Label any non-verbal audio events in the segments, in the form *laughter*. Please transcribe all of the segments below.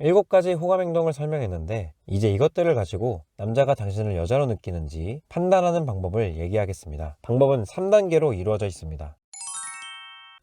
7가지 호감 행동을 설명했는데 이제 이것들을 가지고 남자가 당신을 여자로 느끼는지 판단하는 방법을 얘기하겠습니다. 방법은 3단계로 이루어져 있습니다.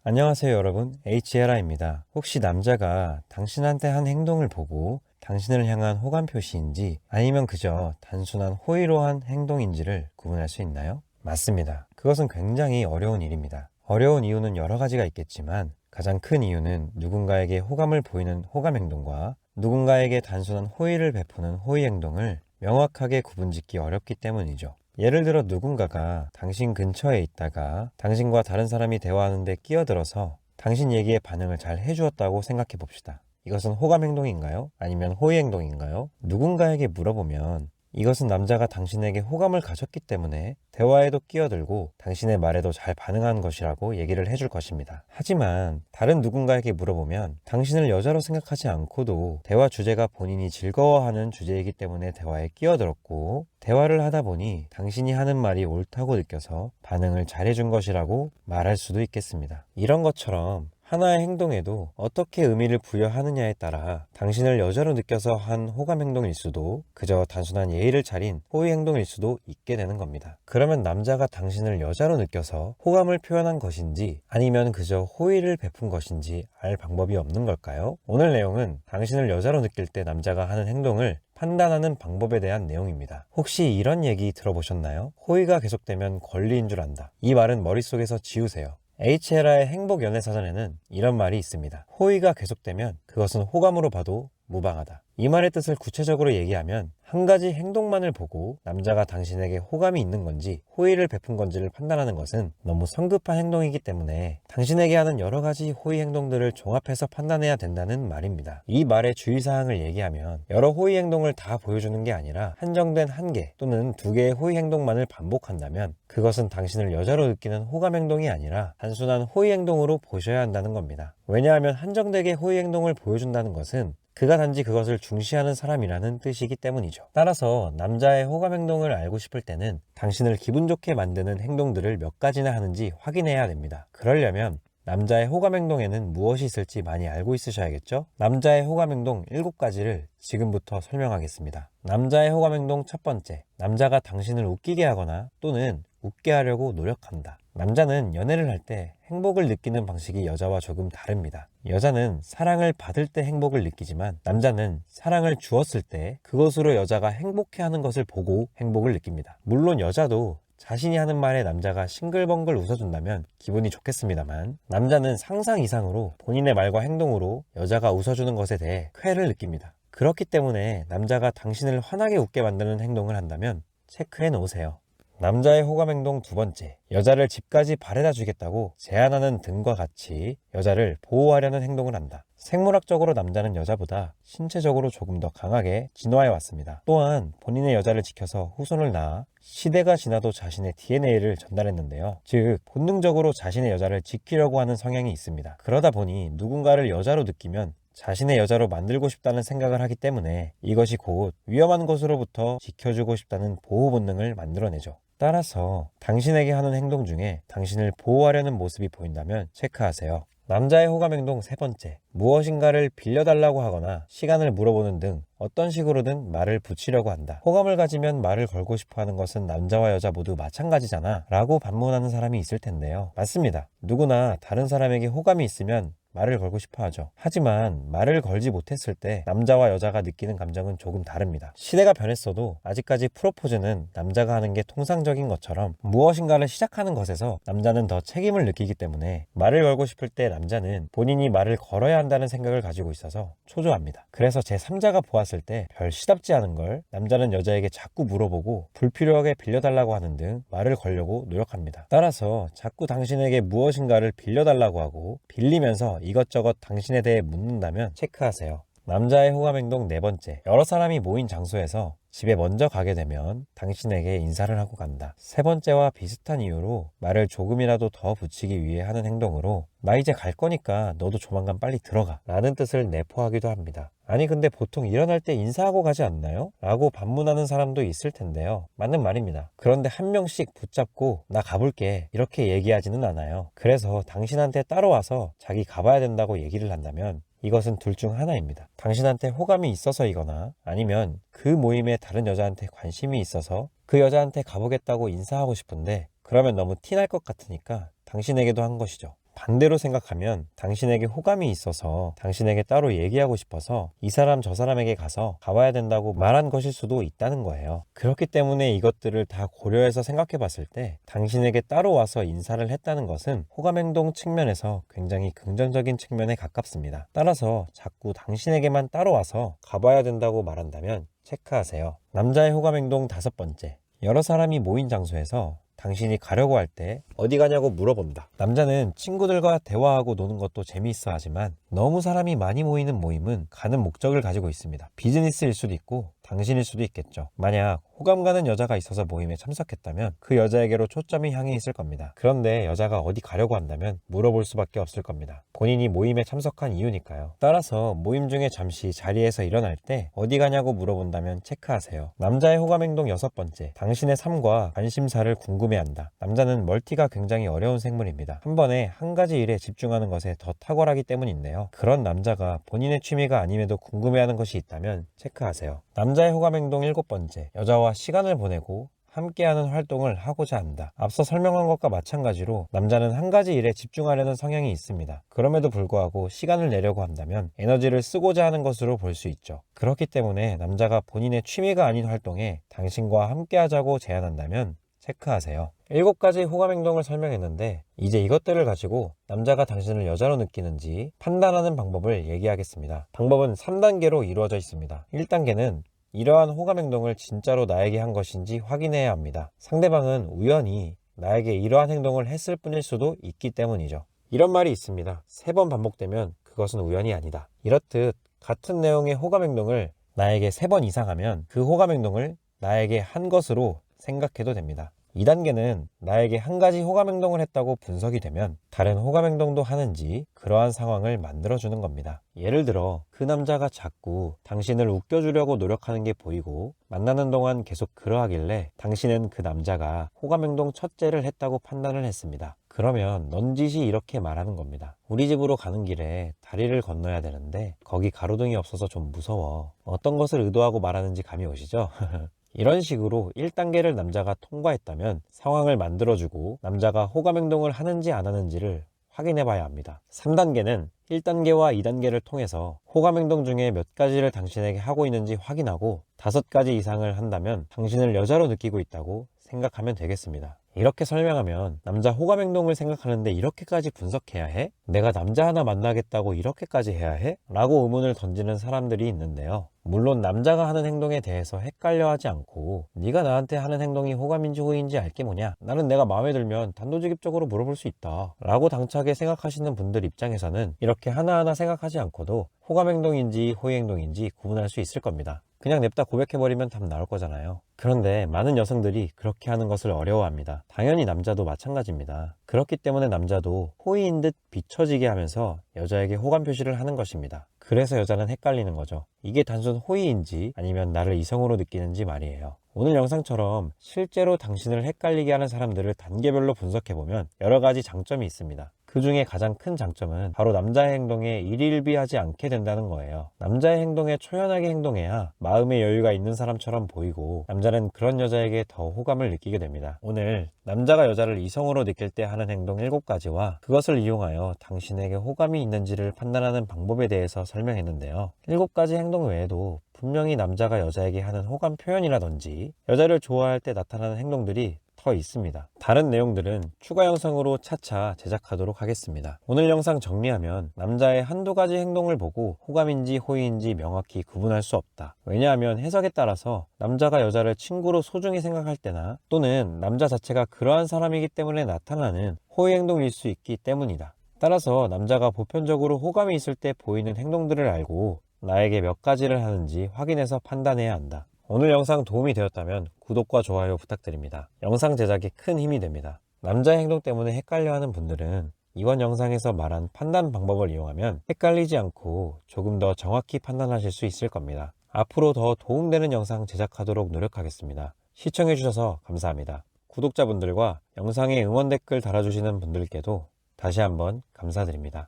안녕하세요 여러분 HL아입니다. 혹시 남자가 당신한테 한 행동을 보고 당신을 향한 호감 표시인지 아니면 그저 단순한 호의로 한 행동인지를 구분할 수 있나요? 맞습니다. 그것은 굉장히 어려운 일입니다. 어려운 이유는 여러 가지가 있겠지만 가장 큰 이유는 누군가에게 호감을 보이는 호감 행동과 누군가에게 단순한 호의를 베푸는 호의 행동을 명확하게 구분짓기 어렵기 때문이죠. 예를 들어 누군가가 당신 근처에 있다가 당신과 다른 사람이 대화하는데 끼어들어서 당신 얘기에 반응을 잘 해주었다고 생각해 봅시다. 이것은 호감 행동인가요? 아니면 호의 행동인가요? 누군가에게 물어보면 이것은 남자가 당신에게 호감을 가졌기 때문에 대화에도 끼어들고 당신의 말에도 잘 반응하는 것이라고 얘기를 해줄 것입니다. 하지만 다른 누군가에게 물어보면 당신을 여자로 생각하지 않고도 대화 주제가 본인이 즐거워하는 주제이기 때문에 대화에 끼어들었고 대화를 하다 보니 당신이 하는 말이 옳다고 느껴서 반응을 잘해준 것이라고 말할 수도 있겠습니다. 이런 것처럼 하나의 행동에도 어떻게 의미를 부여하느냐에 따라 당신을 여자로 느껴서 한 호감 행동일 수도 그저 단순한 예의를 차린 호의 행동일 수도 있게 되는 겁니다. 그러면 남자가 당신을 여자로 느껴서 호감을 표현한 것인지 아니면 그저 호의를 베푼 것인지 알 방법이 없는 걸까요? 오늘 내용은 당신을 여자로 느낄 때 남자가 하는 행동을 판단하는 방법에 대한 내용입니다. 혹시 이런 얘기 들어보셨나요? 호의가 계속되면 권리인 줄 안다. 이 말은 머릿속에서 지우세요. HLA의 행복 연애 사전에는 이런 말이 있습니다. 호의가 계속되면 그것은 호감으로 봐도 무방하다. 이 말의 뜻을 구체적으로 얘기하면 한 가지 행동만을 보고 남자가 당신에게 호감이 있는 건지 호의를 베푼 건지를 판단하는 것은 너무 성급한 행동이기 때문에 당신에게 하는 여러 가지 호의 행동들을 종합해서 판단해야 된다는 말입니다. 이 말의 주의사항을 얘기하면 여러 호의 행동을 다 보여주는 게 아니라 한정된 한 개 또는 두 개의 호의 행동만을 반복한다면 그것은 당신을 여자로 느끼는 호감 행동이 아니라 단순한 호의 행동으로 보셔야 한다는 겁니다. 왜냐하면 한정되게 호의 행동을 보여준다는 것은 그가 단지 그것을 중시하는 사람이라는 뜻이기 때문이죠. 따라서 남자의 호감 행동을 알고 싶을 때는 당신을 기분 좋게 만드는 행동들을 몇 가지나 하는지 확인해야 됩니다. 그러려면 남자의 호감 행동에는 무엇이 있을지 많이 알고 있으셔야겠죠? 남자의 호감 행동 7가지를 지금부터 설명하겠습니다. 남자의 호감 행동 첫 번째. 남자가 당신을 웃기게 하거나 또는 웃게 하려고 노력한다. 남자는 연애를 할 때 행복을 느끼는 방식이 여자와 조금 다릅니다. 여자는 사랑을 받을 때 행복을 느끼지만 남자는 사랑을 주었을 때 그것으로 여자가 행복해 하는 것을 보고 행복을 느낍니다. 물론 여자도 자신이 하는 말에 남자가 싱글벙글 웃어준다면 기분이 좋겠습니다만 남자는 상상 이상으로 본인의 말과 행동으로 여자가 웃어주는 것에 대해 쾌를 느낍니다. 그렇기 때문에 남자가 당신을 환하게 웃게 만드는 행동을 한다면 체크해 놓으세요. 남자의 호감 행동 두 번째. 여자를 집까지 바래다 주겠다고 제안하는 등과 같이 여자를 보호하려는 행동을 한다. 생물학적으로 남자는 여자보다 신체적으로 조금 더 강하게 진화해 왔습니다. 또한 본인의 여자를 지켜서 후손을 낳아 시대가 지나도 자신의 DNA를 전달했는데요. 즉, 본능적으로 자신의 여자를 지키려고 하는 성향이 있습니다. 그러다 보니 누군가를 여자로 느끼면 자신의 여자로 만들고 싶다는 생각을 하기 때문에 이것이 곧 위험한 것으로부터 지켜주고 싶다는 보호 본능을 만들어내죠. 따라서 당신에게 하는 행동 중에 당신을 보호하려는 모습이 보인다면 체크하세요. 남자의 호감 행동 세 번째. 무엇인가를 빌려달라고 하거나 시간을 물어보는 등 어떤 식으로든 말을 붙이려고 한다. 호감을 가지면 말을 걸고 싶어 하는 것은 남자와 여자 모두 마찬가지잖아. 라고 반문하는 사람이 있을 텐데요. 맞습니다. 누구나 다른 사람에게 호감이 있으면 말을 걸고 싶어 하죠. 하지만 말을 걸지 못했을 때 남자와 여자가 느끼는 감정은 조금 다릅니다. 시대가 변했어도 아직까지 프로포즈는 남자가 하는 게 통상적인 것처럼 무엇인가를 시작하는 것에서 남자는 더 책임을 느끼기 때문에 말을 걸고 싶을 때 남자는 본인이 말을 걸어야 한다는 생각을 가지고 있어서 초조합니다. 그래서 제 3자가 보았을 때 별 시답지 않은 걸 남자는 여자에게 자꾸 물어보고 불필요하게 빌려달라고 하는 등 말을 걸려고 노력합니다. 따라서 자꾸 당신에게 무엇인가를 빌려달라고 하고 빌리면서 이것저것 당신에 대해 묻는다면 체크하세요. 남자의 호감 행동 네 번째. 여러 사람이 모인 장소에서 집에 먼저 가게 되면 당신에게 인사를 하고 간다. 세 번째와 비슷한 이유로 말을 조금이라도 더 붙이기 위해 하는 행동으로 나 이제 갈 거니까 너도 조만간 빨리 들어가 라는 뜻을 내포하기도 합니다. 아니 근데 보통 일어날 때 인사하고 가지 않나요? 라고 반문하는 사람도 있을 텐데요. 맞는 말입니다. 그런데 한 명씩 붙잡고 나 가볼게 이렇게 얘기하지는 않아요. 그래서 당신한테 따라와서 자기 가봐야 된다고 얘기를 한다면 이것은 둘 중 하나입니다. 당신한테 호감이 있어서이거나 아니면 그 모임에 다른 여자한테 관심이 있어서 그 여자한테 가보겠다고 인사하고 싶은데 그러면 너무 티날 것 같으니까 당신에게도 한 것이죠. 반대로 생각하면 당신에게 호감이 있어서 당신에게 따로 얘기하고 싶어서 이 사람 저 사람에게 가서 가봐야 된다고 말한 것일 수도 있다는 거예요. 그렇기 때문에 이것들을 다 고려해서 생각해 봤을 때 당신에게 따로 와서 인사를 했다는 것은 호감 행동 측면에서 굉장히 긍정적인 측면에 가깝습니다. 따라서 자꾸 당신에게만 따로 와서 가봐야 된다고 말한다면 체크하세요. 남자의 호감 행동 다섯 번째. 여러 사람이 모인 장소에서 당신이 가려고 할 때 어디 가냐고 물어본다. 남자는 친구들과 대화하고 노는 것도 재미있어 하지만 너무 사람이 많이 모이는 모임은 가는 목적을 가지고 있습니다. 비즈니스일 수도 있고 당신일 수도 있겠죠. 만약 호감 가는 여자가 있어서 모임에 참석했다면 그 여자에게로 초점이 향해 있을 겁니다. 그런데 여자가 어디 가려고 한다면 물어볼 수밖에 없을 겁니다. 본인이 모임에 참석한 이유니까요. 따라서 모임 중에 잠시 자리에서 일어날 때 어디 가냐고 물어본다면 체크하세요. 남자의 호감 행동 여섯 번째. 당신의 삶과 관심사를 궁금해한다. 남자는 멀티가 굉장히 어려운 생물입니다. 한 번에 한 가지 일에 집중하는 것에 더 탁월하기 때문인데요. 그런 남자가 본인의 취미가 아님에도 궁금해하는 것이 있다면 체크하세요. 남자의 호감 행동 일곱 번째. 여자와 시간을 보내고 함께하는 활동을 하고자 한다. 앞서 설명한 것과 마찬가지로 남자는 한 가지 일에 집중하려는 성향이 있습니다. 그럼에도 불구하고 시간을 내려고 한다면 에너지를 쓰고자 하는 것으로 볼 수 있죠. 그렇기 때문에 남자가 본인의 취미가 아닌 활동에 당신과 함께하자고 제안한다면 체크하세요. 일곱 가지 호감 행동을 설명했는데 이제 이것들을 가지고 남자가 당신을 여자로 느끼는지 판단하는 방법을 얘기하겠습니다. 방법은 3단계로 이루어져 있습니다. 1단계는 이러한 호감 행동을 진짜로 나에게 한 것인지 확인해야 합니다. 상대방은 우연히 나에게 이러한 행동을 했을 뿐일 수도 있기 때문이죠. 이런 말이 있습니다. 세 번 반복되면 그것은 우연이 아니다. 이렇듯 같은 내용의 호감 행동을 나에게 세 번 이상 하면 그 호감 행동을 나에게 한 것으로 생각해도 됩니다. 2단계는 나에게 한 가지 호감 행동을 했다고 분석이 되면 다른 호감 행동도 하는지 그러한 상황을 만들어주는 겁니다. 예를 들어 그 남자가 자꾸 당신을 웃겨주려고 노력하는 게 보이고 만나는 동안 계속 그러하길래 당신은 그 남자가 호감 행동 첫째를 했다고 판단을 했습니다. 그러면 넌짓이 이렇게 말하는 겁니다. 우리 집으로 가는 길에 다리를 건너야 되는데 거기 가로등이 없어서 좀 무서워. 어떤 것을 의도하고 말하는지 감이 오시죠? *laughs* 이런 식으로 1단계를 남자가 통과했다면 상황을 만들어주고 남자가 호감 행동을 하는지 안 하는지를 확인해 봐야 합니다. 3단계는 1단계와 2단계를 통해서 호감 행동 중에 몇 가지를 당신에게 하고 있는지 확인하고 5가지 이상을 한다면 당신을 여자로 느끼고 있다고 생각하면 되겠습니다. 이렇게 설명하면 남자 호감 행동을 생각하는데 이렇게까지 분석해야 해? 내가 남자 하나 만나겠다고 이렇게까지 해야 해? 라고 의문을 던지는 사람들이 있는데요. 물론 남자가 하는 행동에 대해서 헷갈려 하지 않고 네가 나한테 하는 행동이 호감인지 호의인지 알게 뭐냐? 나는 내가 마음에 들면 단도직입적으로 물어볼 수 있다. 라고 당차게 생각하시는 분들 입장에서는 이렇게 하나하나 생각하지 않고도 호감 행동인지 호의 행동인지 구분할 수 있을 겁니다. 그냥 냅다 고백해버리면 답 나올 거잖아요. 그런데 많은 여성들이 그렇게 하는 것을 어려워합니다. 당연히 남자도 마찬가지입니다. 그렇기 때문에 남자도 호의인 듯 비춰지게 하면서 여자에게 호감 표시를 하는 것입니다. 그래서 여자는 헷갈리는 거죠. 이게 단순 호의인지 아니면 나를 이성으로 느끼는지 말이에요. 오늘 영상처럼 실제로 당신을 헷갈리게 하는 사람들을 단계별로 분석해보면 여러 가지 장점이 있습니다. 그 중에 가장 큰 장점은 바로 남자의 행동에 일일비하지 않게 된다는 거예요. 남자의 행동에 초연하게 행동해야 마음의 여유가 있는 사람처럼 보이고 남자는 그런 여자에게 더 호감을 느끼게 됩니다. 오늘 남자가 여자를 이성으로 느낄 때 하는 행동 7가지와 그것을 이용하여 당신에게 호감이 있는지를 판단하는 방법에 대해서 설명했는데요. 7가지 행동 외에도 분명히 남자가 여자에게 하는 호감 표현이라든지 여자를 좋아할 때 나타나는 행동들이 더 있습니다. 다른 내용들은 추가 영상으로 차차 제작하도록 하겠습니다. 오늘 영상 정리하면 남자의 한두 가지 행동을 보고 호감인지 호의인지 명확히 구분할 수 없다. 왜냐하면 해석에 따라서 남자가 여자를 친구로 소중히 생각할 때나 또는 남자 자체가 그러한 사람이기 때문에 나타나는 호의 행동일 수 있기 때문이다. 따라서 남자가 보편적으로 호감이 있을 때 보이는 행동들을 알고 나에게 몇 가지를 하는지 확인해서 판단해야 한다. 오늘 영상 도움이 되었다면 구독과 좋아요 부탁드립니다. 영상 제작에 큰 힘이 됩니다. 남자의 행동 때문에 헷갈려하는 분들은 이번 영상에서 말한 판단 방법을 이용하면 헷갈리지 않고 조금 더 정확히 판단하실 수 있을 겁니다. 앞으로 더 도움되는 영상 제작하도록 노력하겠습니다. 시청해주셔서 감사합니다. 구독자분들과 영상에 응원 댓글 달아주시는 분들께도 다시 한번 감사드립니다.